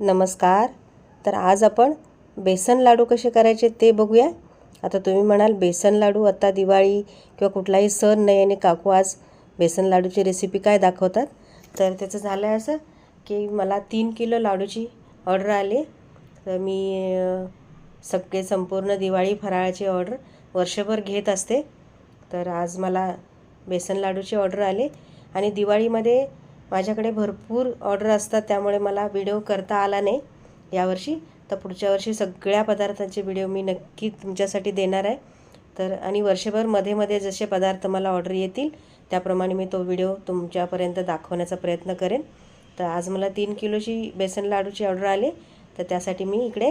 नमस्कार. तर आज आपण बेसन लाडू कसे करायचे ते बघूया. आता तुम्ही म्हणाल बेसन लाडू आत्ता दिवाळी किंवा कुठलाही सण नाही आणि काकू आज बेसन लाडूची रेसिपी काय दाखवतात? तर त्याचं झालं आहे असं की मला तीन किलो लाडूची ऑर्डर आली. तर मी सगळे संपूर्ण दिवाळी फराळाची ऑर्डर वर्षभर घेत असते. तर आज मला बेसन लाडूची ऑर्डर आली. आणि दिवाळीमध्ये माझ्याकडे भरपूर ऑर्डर असतात त्यामुळे मला व्हिडिओ करता आला नाही. यावर्षी तर पुढच्या वर्षी सगळ्या पदार्थांचे व्हिडिओ मी नक्की तुमच्यासाठी देणार आहे. तर आणि वर्षभरमध्ये मध्ये जसे पदार्थ मला ऑर्डर येतील त्याप्रमाणे मी तो व्हिडिओ तुमच्यापर्यंत दाखवण्याचा प्रयत्न करेन. तर आज मला तीन किलोची बेसन लाडूची ऑर्डर आली तर त्यासाठी मी इकडे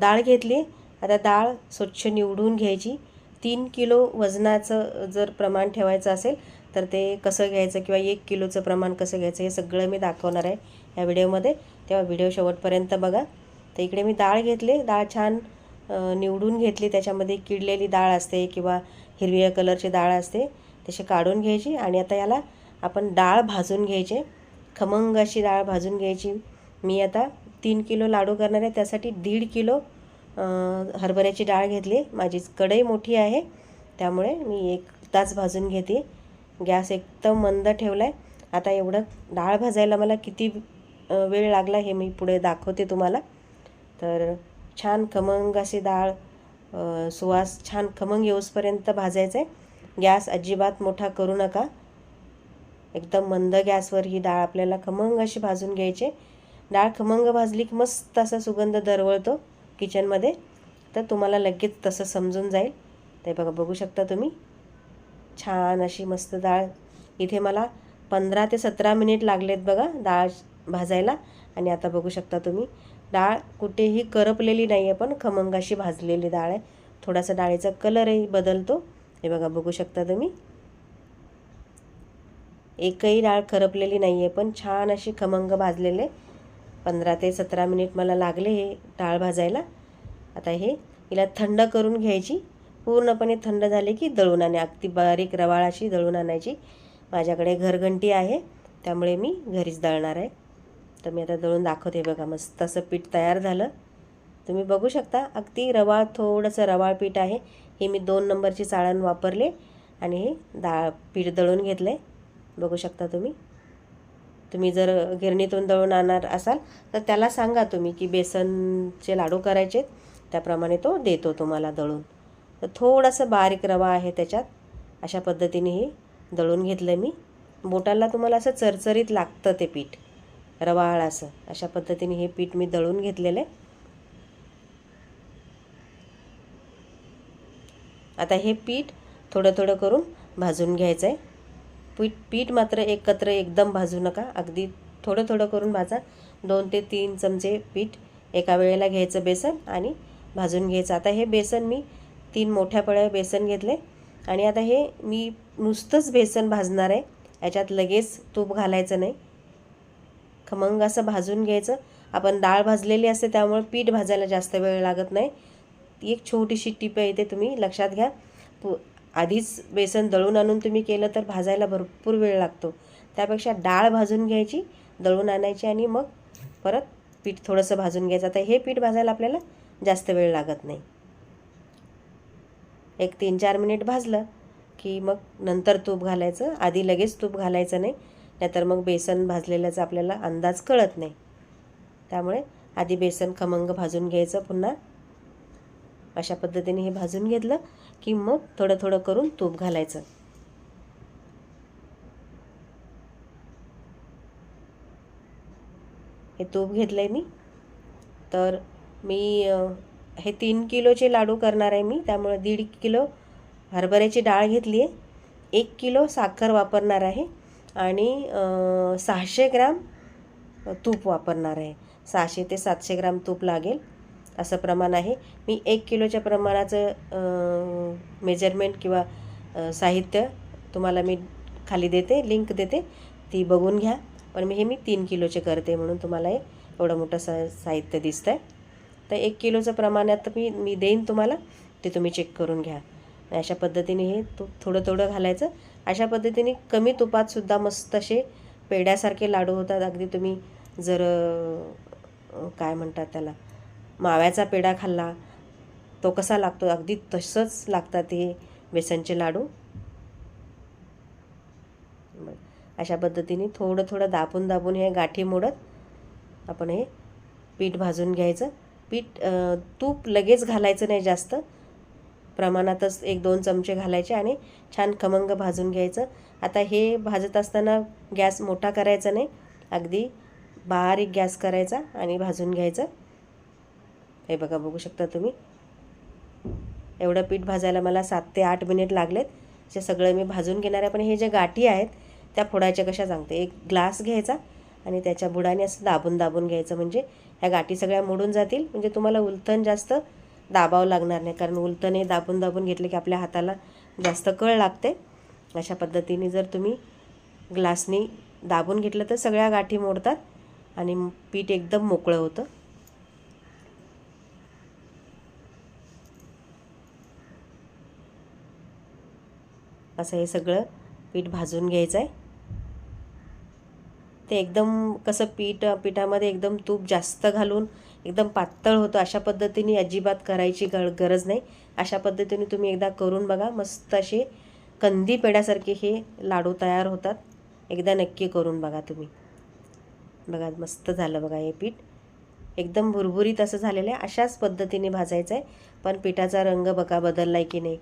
डाळ घेतली. आता डाळ स्वच्छ निवडून घ्यायची. तीन किलो वजनाचं जर प्रमाण ठेवायचं असेल तर ते कसं घ्यायचं किंवा एक किलोचं प्रमाण कसं घ्यायचं हे सगळं मी दाखवणार आहे या व्हिडिओमध्ये. तेव्हा व्हिडिओ शेवटपर्यंत बघा. तर इकडे मी डाळ घेतली. डाळ छान निवडून घेतली. त्याच्यामध्ये किडलेली डाळ असते किंवा हिरव्या कलरची डाळ असते तशी काढून घ्यायची. आणि आता याला आपण डाळ भाजून घ्यायचे. खमंग अशी डाळ भाजून घ्यायची. मी आता तीन किलो लाडू करणार आहे. त्यासाठी दीड किलो हरभऱ्याची डाळ घेतली. माझी कढई मोठी आहे. त्यामुळे मी एक तास भाजून घेते. गॅस एकदम मंद ठेवला आहे आता एवढं डाळ भाजायला मला किती वेळ लागला हे मी पुढे दाखवते तुम्हाला. तर छान खमंग अशी डाळ सुवास छान खमंग येऊसपर्यंत भाजायचं आहे गॅस अजिबात मोठा करू नका. एकदम मंद गॅसवर ही डाळ आपल्याला खमंग अशी भाजून घ्यायची. डाळ खमंग भाजली की मस्त असा सुगंध दरवळतो किचनमध्ये तर तुम्हाला लगेच तसं समजून जाईल. ते बघा बघू शकता तुम्ही. छान अशी मस्त डाळ. इथे मला पंधरा ते सतरा मिनिट लागलेत बघा डाळ भाजायला. आणि आता बघू शकता तुम्ही डाळ कुठेही करपलेली नाही आहे पण खमंगाशी भाजलेली डाळ आहे. थोडासा डाळीचा कलरही बदलतो. हे बघा बघू शकता तुम्ही. एकही डाळ करपलेली नाही आहे पण छान अशी खमंग भाजलेले. पंधरा ते सतरा मिनिट मला लागले हे डाळ भाजायला. आता हे हिला थंड करून घ्यायची. पूर्णपणे थंड झाले की दळून आणे अगदी बारीक रवाळ अशी दळून आणायची. माझ्याकडे घरघंटी आहे त्यामुळे मी घरीच दळणार आहे. तर मी आता दळून दाखवते बघा मस्त असं पीठ तयार झालं. तुम्ही बघू शकता अगदी रवाळ थोडंसं रवाळ पीठ आहे. हे मी दोन नंबरची चाळण वापरले आणि हे डाळ पीठ दळून घेतलं आहे बघू शकता तुम्ही. तुम्ही जर गिरणीतून दळून आणणार असाल तर त्याला सांगा तुम्ही की बेसनचे लाडू करायचे त्याप्रमाणे तो देतो तुम्हाला दळून. तर थोडंसं बारीक रवा आहे त्याच्यात. अशा पद्धतीने हे दळून घेतलं मी. बोटाला तुम्हाला असं चरचरीत लागतं ते पीठ. रवाळ असं. अशा पद्धतीने हे पीठ मी दळून घेतलेलं आहे. आता हे पीठ थोडं थोडं करून भाजून घ्यायचं आहे पीठ पीठ मात्र एकत्र एकदम भाजू नका. अगदी थोडं थोडं करून भाजा. दोन ते तीन चमचे पीठ एका वेळेला घ्यायचं बेसन आणि भाजून घ्यायचं. आता हे बेसन मी तीन मोठ्या पळ्या बेसन घेतले. आणि आता हे मी नुसतंच बेसन भाजणार आहे. याच्यात लगेच तूप घालायचं नाही. खमंग असं भाजून घ्यायचं. आपण डाळ भाजलेली असते त्यामुळे पीठ भाजायला जास्त वेळ लागत नाही. एक छोटीशी टीप आहे ते तुम्ही लक्षात घ्या. पु आधीच बेसन दळून आणून तुम्ही केलं तर भाजायला भरपूर वेळ लागतो. त्यापेक्षा डाळ भाजून घ्यायची दळून आणायची आणि मग परत पीठ थोडंसं भाजून घ्यायचं. आता हे पीठ भाजायला आपल्याला जास्त वेळ लागत नाही. एक तीन चार मिनिट भाजलं की मग नंतर तूप घालायचं. आधी लगेच तूप घालायचं नाही नाहीतर मग बेसन भाजलेल्याचा आपल्याला अंदाज कळत नाही. त्यामुळे आधी बेसन खमंग भाजून घ्यायचं पुन्हा. अशा पद्धतीने हे भाजून घेतलं की मग थोडं थोडं करून तूप घालायचं. हे तूप घेतलं आहे मी. तर मी हे तीन किलोचे लाडू करणार आहे मी त्यामुळे दीड किलो हरभऱ्याची डाळ घेतली आहे. एक किलो साखर वापरणार आहे आणि सहाशे ग्राम तूप वापरणार आहे. सहाशे ते सातशे ग्राम तूप लागेल असं प्रमाण आहे. मी एक किलोच्या प्रमाणाचं मेजरमेंट किंवा साहित्य तुम्हाला मी खाली देते लिंक देते ती बघून घ्या. पण मी हे मी तीन किलोचे करते म्हणून तुम्हाला हे एवढं मोठं सा साहित्य दिसतं आहे तर एक किलोचं प्रमाणात मी मी देईन तुम्हाला ते तुम्ही चेक करून घ्या. अशा पद्धतीने हे तूप थोडं थोडं घालायचं. अशा पद्धतीने कमी तुपातसुद्धा मस्त असे पेड्यासारखे लाडू होतात. अगदी तुम्ही जर काय म्हणतात त्याला माव्याचा पेढा खाल्ला तो कसा लागतो? अगदी तसंच लागतात हे बेसनचे लाडू. बरं. अशा पद्धतीने थोडं थोडं दाबून दाबून हे गाठी मोडत आपण हे पीठ भाजून घ्यायचं. पीठ तूप लगेच घालायचं नाही जास्त. प्रमाणातच एक दोन चमचे घालायचे आणि छान खमंग भाजून घ्यायचं. आता हे भाजत असताना गॅस मोठा करायचा नाही. अगदी बारीक गॅस करायचा आणि भाजून घ्यायचं. हे बघा बघू शकता तुम्ही. एवढं पीठ भाजायला मला सात ते आठ मिनिट लागलेत. जे सगळं मी भाजून घेणार आहे. पण हे जे गाठी आहेत त्या फोडायच्या कशा सांगते. एक ग्लास घ्यायचा आणि त्याच्या बुडाने असं दाबून दाबून घ्यायचं. म्हणजे ह्या गाठी सगळ्या मोडून जातील. म्हणजे तुम्हाला उलथन जास्त दाबावं लागणार नाही. कारण उलथन हे दाबून दाबून घेतले की आपल्या हाताला जास्त कळ लागते. अशा पद्धतीने जर तुम्ही ग्लासनी दाबून घेतलं तर सगळ्या गाठी मोडतात आणि पीठ एकदम मोकळं होतं. असं हे सगळं पीठ भाजून घ्यायचं आहे ते एकदम कसं पीठ पिठामध्ये एकदम तूप जास्त घालून एकदम पातळ होतं अशा पद्धतीने अजिबात करायची ग गरज नाही. अशा पद्धतीने तुम्ही एकदा करून बघा मस्त असे कंदी पेड्यासारखे हे लाडू तयार होतात. एकदा नक्की करून बघा तुम्ही. बघा मस्त झालं बघा हे पीठ. एकदम भुरभुरीत असं झालेलं आहे अशाच पद्धतीने भाजायचं आहे. पण पिठाचा रंग बघा बदलला आहे की नाही.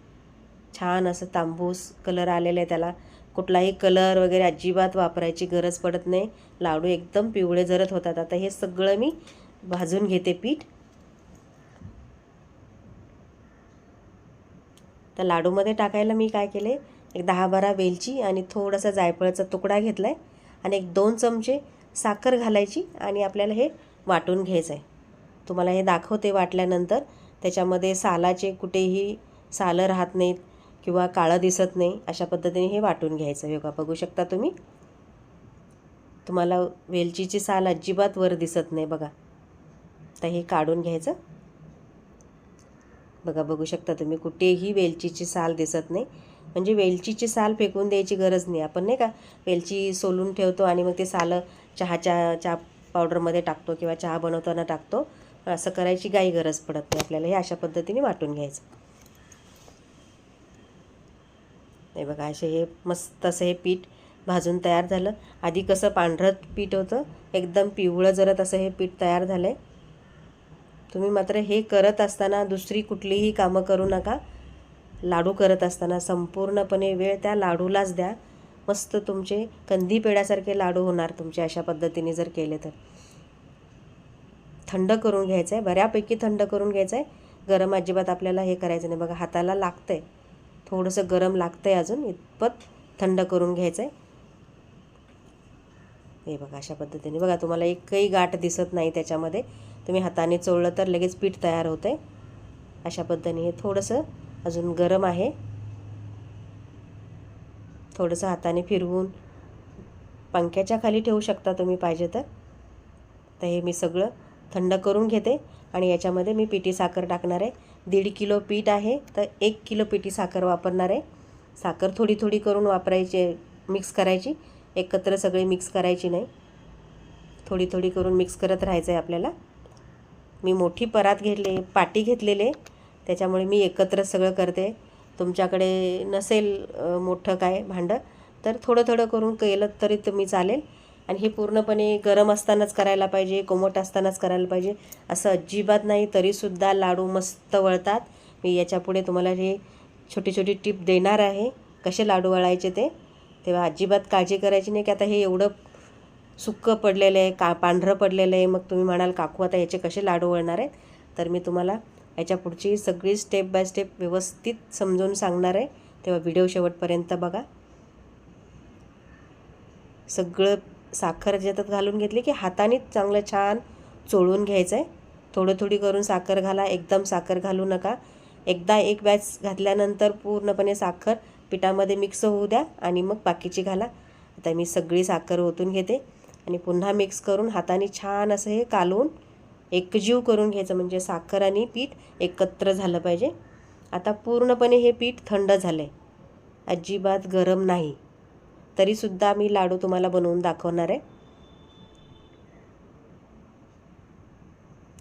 छान असं तांबूस कलर आलेला आहे त्याला. कुठलाही कलर वगैरे अजिबात वापरायची गरज पडत नाही. लाडू एकदम पिवळे जरत होतात. आता हे सगळं मी भाजून घेते पीठ. तर लाडूमध्ये टाकायला मी काय केले? एक दहा बारा वेलची आणि थोडासा जायफळाचा तुकडा घेतला आहे आणि एक दोन चमचे साखर घालायची आणि आपल्याला हे वाटून घ्यायचं आहे तुम्हाला हे दाखवते वाटल्यानंतर. त्याच्यामध्ये सालाचे कुठेही सालं राहत नाहीत. किंवा काळं दिसत नाही अशा पद्धतीने हे वाटून घ्यायचं. योगा बघू शकता तुम्ही? तुम्हाला वेलचीची साल अजिबात वर दिसत नाही बघा. तर हे काढून घ्यायचं. बघा बघू शकता तुम्ही कुठेही वेलचीची साल दिसत नाही. म्हणजे वेलचीची साल फेकून द्यायची गरज नाही. आपण नाही का वेलची सोलून ठेवतो आणि मग ते सालं चहाच्या चहा पावडरमध्ये टाकतो किंवा चहा बनवताना टाकतो. असं करायची काही गरज पडत नाही आपल्याला. हे अशा पद्धतीने वाटून घ्यायचं. हे बघा असे हे मस्त असं हे पीठ भाजून तयार झालं. आधी कसं पांढरं पीठ होतं एकदम पिवळं जरत असं हे पीठ तयार झालं आहे तुम्ही मात्र हे करत असताना दुसरी कुठलीही कामं करू नका. लाडू करत असताना संपूर्णपणे वेळ त्या लाडूलाच द्या. मस्त तुमचे कंदी पेड्यासारखे लाडू होणार तुमचे अशा पद्धतीने जर केले तर. थंड करून घ्यायचं आहे बऱ्यापैकी थंड करून घ्यायचं आहे गरम अजिबात आपल्याला हे करायचं नाही. बघा हाताला लागतं आहे थोडंसं गरम लागतं आहे अजून इतपत थंड करून घ्यायचं आहे हे बघा अशा पद्धतीने. बघा तुम्हाला एकही गाठ दिसत नाही त्याच्यामध्ये. तुम्ही हाताने चोळलं तर लगेच पीठ तयार होतं आहे अशा पद्धतीने हे थोडंसं अजून गरम आहे. थोडंसं हाताने फिरवून पंख्याच्या खाली ठेवू शकता तुम्ही पाहिजे तर. तर हे मी सगळं थंड करून घेते आणि याच्यामध्ये मी पिठी साखर टाकणार आहे. दीड किलो पीठ आहे तर एक किलो पिठी साखर वापरणार आहे. साखर थोडी थोडी करून वापरायची मिक्स करायची. एकत्र सगळी मिक्स करायची नाही. थोडी थोडी करून मिक्स करत राहायचं आहे आपल्याला. मी मोठी परात घेतली पाटी घेतलेले त्याच्यामुळे मी एकत्र सगळं करते. तुमच्याकडे नसेल मोठं काय भांडं तर थोडं थोडं करून केलं तरी तुम्ही चालेल. आणि हे पूर्णपणे गरम असतानाच करायला पाहिजे कोमट असतानाच करायला पाहिजे असं अजिबात नाही तरीसुद्धा लाडू मस्त वळतात. मी याच्यापुढे तुम्हाला हे छोटी छोटी टिप देणार आहे कसे लाडू वळायचे ते तेव्हा अजिबात काळजी करायची नाही की आता हे एवढं सुक्कं पडलेलं आहे का पांढरं पडलेलं आहे मग तुम्ही म्हणाल काकू आता याचे कसे लाडू वळणार आहेत? तर मी तुम्हाला याच्या पुढची सगळी स्टेप बाय स्टेप व्यवस्थित समजून सांगणार आहे. तेव्हा व्हिडिओ शेवटपर्यंत बघा. सगळं साखर ज्याच्यात घालून घेतली की हाताने चांगलं छान चोळून घ्यायचं आहे थोडं थोडी करून साखर घाला एकदम साखर घालू नका. एकदा एक बॅच घातल्यानंतर पूर्णपणे साखर पिठामध्ये मिक्स होऊ द्या आणि मग बाकीची घाला. आता मी सगळी साखर ओतून घेते आणि पुन्हा मिक्स करून हाताने छान असं हे कालवून एकजीव करून घ्यायचं म्हणजे साखर आणि पीठ एकत्र झालं पाहिजे. आता पूर्णपणे हे पीठ थंड झालं आहे अजिबात गरम नाही. तरीसुद्धा मी लाडू तुम्हाला बनवून दाखवणार आहे.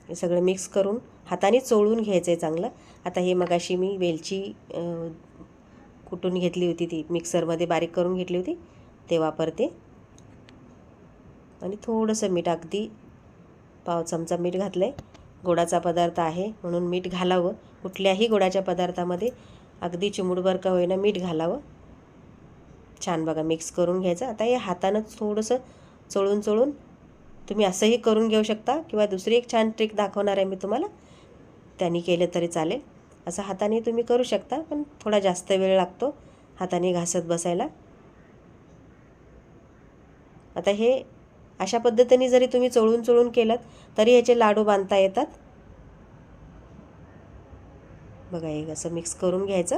हे सगळं मिक्स करून हाताने चोळून घ्यायचं आहे चांगलं. आता हे मगाशी मी वेलची कुटून घेतली होती ती मिक्सरमध्ये बारीक करून घेतली होती ते वापरते. आणि थोडंसं मीठ अगदी पाव चमचा मीठ घातलं आहे गोडाचा पदार्थ आहे म्हणून मीठ घालावं. कुठल्याही गोडाच्या पदार्थामध्ये अगदी चिमुडभर का होईना मीठ घालावं. छान बघा मिक्स करून घ्यायचं. आता हे हातानं थोडंसं चळून चोळून तुम्ही असंही करून घेऊ शकता. किंवा दुसरी एक छान ट्रिक दाखवणार आहे मी तुम्हाला. त्यांनी केलं तरी चालेल. असं हाताने तुम्ही करू शकता पण थोडा जास्त वेळ लागतो हाताने घासत बसायला. आता हे अशा पद्धतीने जरी तुम्ही चोळून चोळून केलं तरी ह्याचे लाडू बांधता येतात. बघा हे असं मिक्स करून घ्यायचं.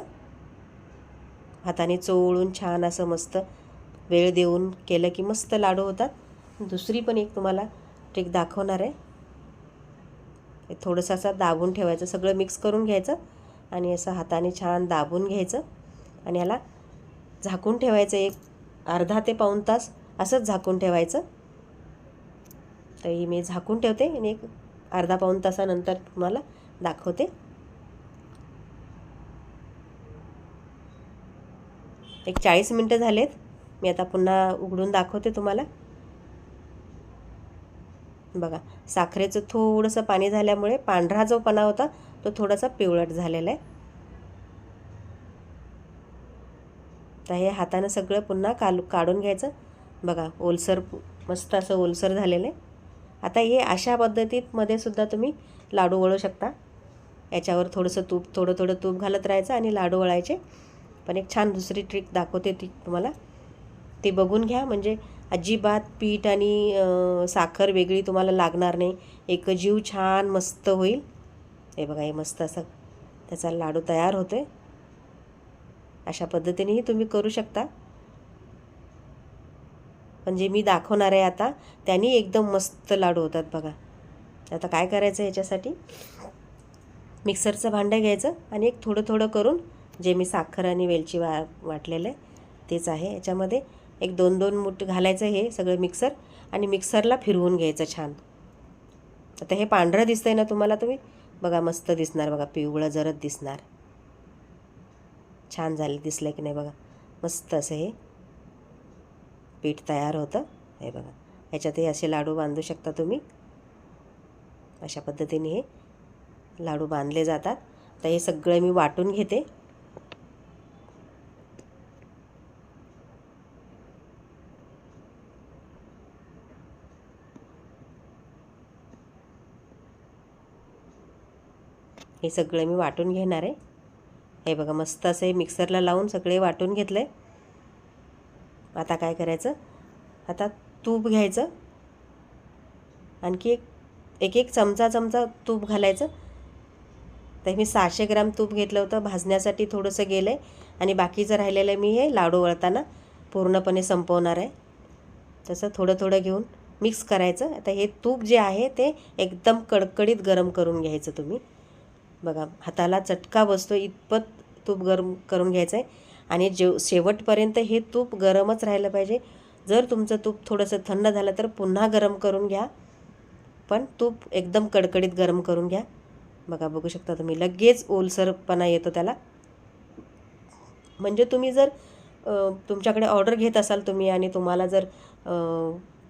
हाताने चोळून छान असं मस्त वेळ देऊन केलं की मस्त लाडू होतात. दुसरी पण एक तुम्हाला ट्रिक दाखवणार आहे. थोडंसं असं दाबून ठेवायचं सगळं मिक्स करून घ्यायचं आणि असं हाताने छान दाबून घ्यायचं आणि याला झाकून ठेवायचं एक अर्धा ते पाऊण तास असंच झाकून ठेवायचं. तर ही मी झाकून ठेवते आणि एक अर्धा पाऊण तासानंतर तुम्हाला दाखवते. एक चाळीस मिनटं झालेत. मी आता पुन्हा उघडून दाखवते तुम्हाला. बघा साखरेचं थोडंसं पाणी झाल्यामुळे पांढरा जो पणा होता तो थोडासा पिवळट झालेला आहे. तर हे हातानं सगळं पुन्हा कालू काढून घ्यायचं. बघा ओलसर मस्त असं ओलसर झालेलं आहे. आता हे अशा पद्धतीत मध्ये सुद्धा तुम्ही लाडू वळू शकता. याच्यावर थोडंसं तूप थोडं थोडं तूप घालत राहायचं आणि लाडू वळायचे. पण एक छान दुसरी ट्रिक दाखवते ती तुम्हाला. ती बघून घ्या. म्हणजे अजिबात पीठ आणि साखर वेगळी तुम्हाला लागणार नाही. एक जीव छान मस्त होईल. हे बघा हे मस्त असं त्याचा लाडू तयार होतो आहे अशा पद्धतीनेही तुम्ही करू शकता. पण जे मी दाखवणार आहे आता त्यांनी एकदम मस्त लाडू होतात बघा. आता काय करायचं याच्यासाठी? मिक्सरचं भांडं घ्यायचं आणि एक थोडं थोडं करून जे मी साखर आणि वेलची वा वाटलेलं आहे तेच आहे. याच्यामध्ये एक दोन दोन मुठ घालायचं हे सगळं मिक्सर आणि मिक्सरला फिरवून घ्यायचं छान. आता हे पांढरं दिसतंय ना तुम्हाला तुम्ही? बघा मस्त दिसणार बघा. पिवळं जरद दिसणार. छान झालं दिसलं की नाही बघा. मस्त असं हे पीठ तयार होतं. हे बघा. ह्याच्यातही असे लाडू बांधू शकता तुम्ही. अशा पद्धतीने हे लाडू बांधले जातात. तर हे सगळं मी वाटून घेते. हे सगळं मी वाटून घेणार आहे. हे बघा मस्त असं हे मिक्सरला लावून सगळे वाटून घेतलं. आहे आता काय करायचं? आता तूप घ्यायचं. आणखी एक एक एक चमचा चमचा तूप घालायचं. तर मी सहाशे ग्राम तूप घेतलं होतं भाजण्यासाठी थोडंसं गेलं आहे आणि बाकीचं राहिलेलं मी हे लाडू वळताना पूर्णपणे संपवणार आहे. तसं थोडं थोडं घेऊन मिक्स करायचं. आता हे तूप जे आहे ते एकदम कडकडीत गरम करून घ्यायचं तुम्ही. बघा हाताला चटका बसतो इतपत तूप गरम करून घ्यायचं आहे आणि जेव शेवटपर्यंत हे तूप गरमच राहिलं पाहिजे. जर तुमचं तूप थोडंसं थंड झालं तर पुन्हा गरम करून घ्या. पण तूप एकदम कडकडीत गरम करून घ्या. बघा बघू शकता तुम्ही लगेच ओलसरपणा येतो त्याला. म्हणजे तुम्ही जर तुमच्याकडे ऑर्डर घेत असाल तुम्ही आणि तुम्हाला जर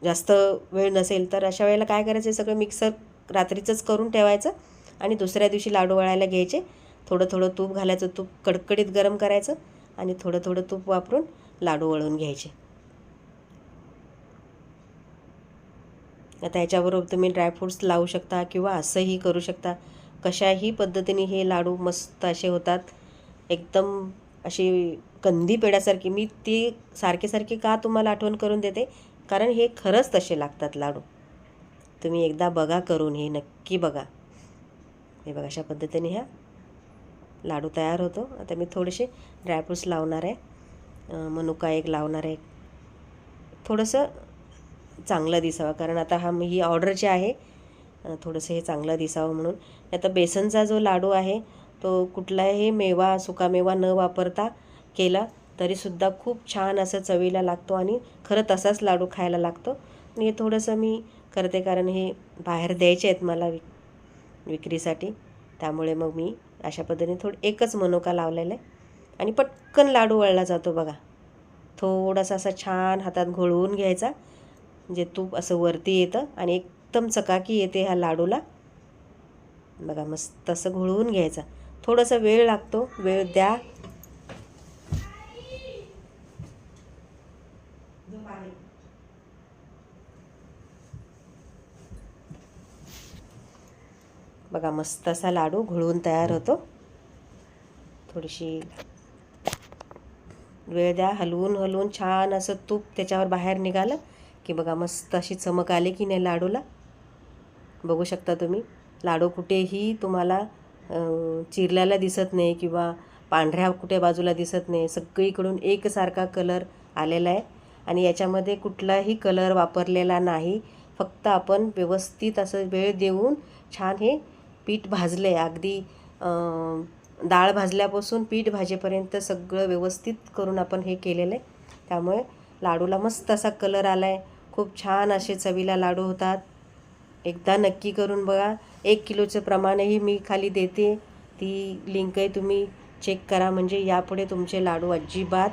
जास्त वेळ नसेल तर अशा वेळेला काय करायचं? हे सगळं मिक्सर रात्रीचंच करून ठेवायचं. आणि दुसऱ्या दिवशी लाडू वळायला घ्यायचे. थोडं थोडं तूप घालायचं तूप कडकडीत गरम करायचं आणि थोडं थोडं तूप वापरून लाडू वळून घ्यायचे. आता याच्याबरोबर तुम्ही ड्रायफ्रूट्स लावू शकता किंवा असंही करू शकता. कशाही पद्धतीने हे लाडू मस्त असे होतात. एकदम अशी कंदी पेड्यासारखी. मी ती सारखेसारखी का तुम्हाला आठवण करून देते? कारण हे खरंच तसे लागतात लाडू. तुम्ही एकदा बघा करून हे नक्की बघा. हे बघा अशा पद्धतीने ह्या लाडू तयार होतो. आता मी थोडेसे ड्रायफ्रूट्स लावणार आहे. मनुका एक लावणार आहे. थोडंसं चांगलं दिसावं कारण आता हा मी ही ऑर्डर जी आहे थोडंसं हे चांगलं दिसावं म्हणून. आता बेसनचा जो लाडू आहे तो कुठलाही मेवा सुकामेवा न वापरता केला तरीसुद्धा खूप छान असं चवीला लागतो आणि खरं तसाच लाडू खायला लागतो. आणि हे थोडंसं मी करते कारण हे बाहेर द्यायचे आहेत मला विक्रीसाठी. त्यामुळे मग मी अशा पद्धतीने थोडं एकच मनोका लावलेला आहे. आणि पटकन लाडू वळला जातो बघा. थोडासा असा छान हातात घोळवून घ्यायचा. म्हणजे तूप असं वरती येतं आणि एकदम चकाकी येते ह्या लाडूला. बघा मस्त असं घोळवून घ्यायचा. थोडासा वेळ लागतो. वेळ द्या. बघा मस्त असा लाडू घोळवून तयार होतो. थोडीशी वेळ द्या. हलवून हलवून छान असं तूप त्याच्यावर बाहेर निघालं की बघा मस्त अशी चमक आली की नाही लाडूला. बघू शकता तुम्ही लाडू कुठेही तुम्हाला चिरलेला चिरल्याला दिसत नाही किंवा पांढऱ्या कुठे बाजूला दिसत नाही. सगळीकडून एकसारखा कलर आलेला आहे आणि याच्यामध्ये कुठलाही कलर वापरलेला नाही. फक्त आपण व्यवस्थित असं वेळ देऊन छान हे पीठ भाजलं आहे अगदी डाळ भाजल्यापासून पीठ भाजेपर्यंत सगळं व्यवस्थित करून आपण हे केलेलं आहे. त्यामुळे लाडूला मस्त असा कलर आला आहे खूप छान असे चवीला लाडू होतात. एकदा नक्की करून बघा. एक किलोचं प्रमाणही मी खाली देते. ती लिंकही तुम्ही चेक करा. म्हणजे यापुढे तुमचे लाडू अजिबात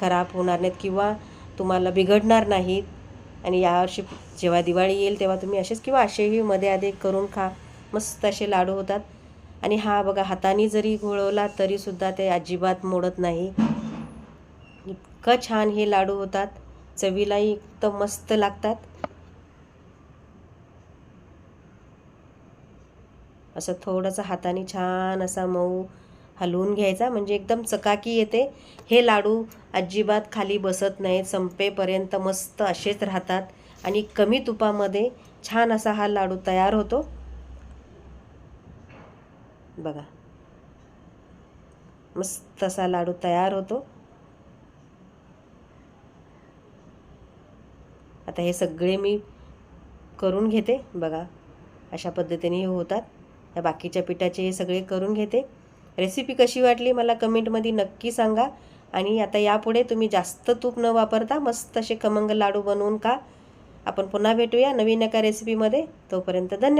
खराब होणार नाहीत किंवा तुम्हाला बिघडणार नाहीत. आणि यावर्षी जेव्हा दिवाळी येईल तेव्हा तुम्ही असेच किंवा असेही मध्ये आधे करून खा. मस्त असे लाडू होतात. आणि हा बघा हाताने जरी घोळवला तरीसुद्धा ते अजिबात मोडत नाही. इतकं छान हे लाडू होतात. चवीलाही तर मस्त लागतात. असं थोडंसं हाताने छान असा मऊ हलवून घ्यायचा. म्हणजे एकदम चकाकी येते. हे लाडू अजिबात खाली बसत नाहीत. संपेपर्यंत मस्त असेच राहतात. आणि कमी तुपामध्ये छान असा हा लाडू तयार होतो. बघा. मस्त असा लाडू तयार होतो. आता हे सगळे मी करून घेते बघा. अशा पद्धतीने हे होतात. या बाकीच्या पिठाचे हे सगळे करून घेते. रेसिपी कशी वाटली मला कमेंटमध्ये नक्की सांगा. आणि आता यापुढे तुम्ही जास्त तूप न वापरता मस्त असे खमंग लाडू बनवून का आपण पुन्हा भेटूया नवीन एका रेसिपीमध्ये तोपर्यंत धन्यवाद.